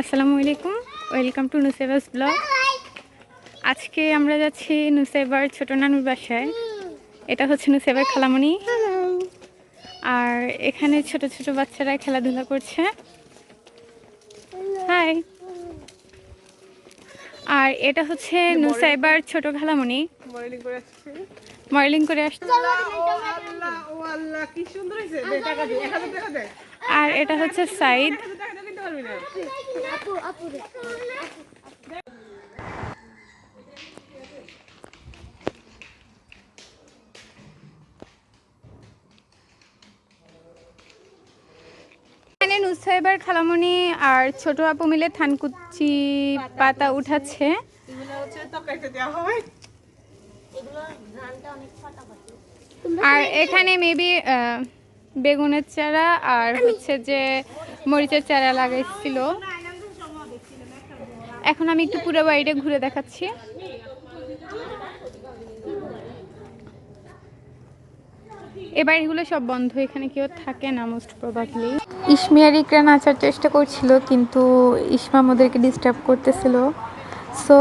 আসসালামু আলাইকুম। Welcome to নুসেবাস blog আজকে আমরা যাচ্ছি নুসেবার ছোট নানুর বাসায়। এটা হচ্ছে নুসেবার খালামণি। আর এখানে ছোট ছোট বাচ্চারা খেলাধুলা করছে। হাই আর এটা হচ্ছে নুসাইবার ছোট খালামণি। মডেলিং করে আসছে। আর এটা হচ্ছে সাইদ নুসাইবার খালামণি আর ছোট আপু মিলে থানকুচি পাতা উঠাচ্ছে। হয়। আর এখানে মেবি বেগুনের চারা আর হচ্ছে যে মরিচের চারা লাগাইছিল। এখন আমি একটু পুরো বাড়িটা ঘুরে দেখাচ্ছি। এ সব বন্ধ, এখানে কেউ থাকে না মোস্ট প্রবাবলি ইসমিয়ার ইকরা নাচার চেষ্টা করছিল, কিন্তু ইসমা ওদেরকে ডিস্টার্ব করতেছিল। সো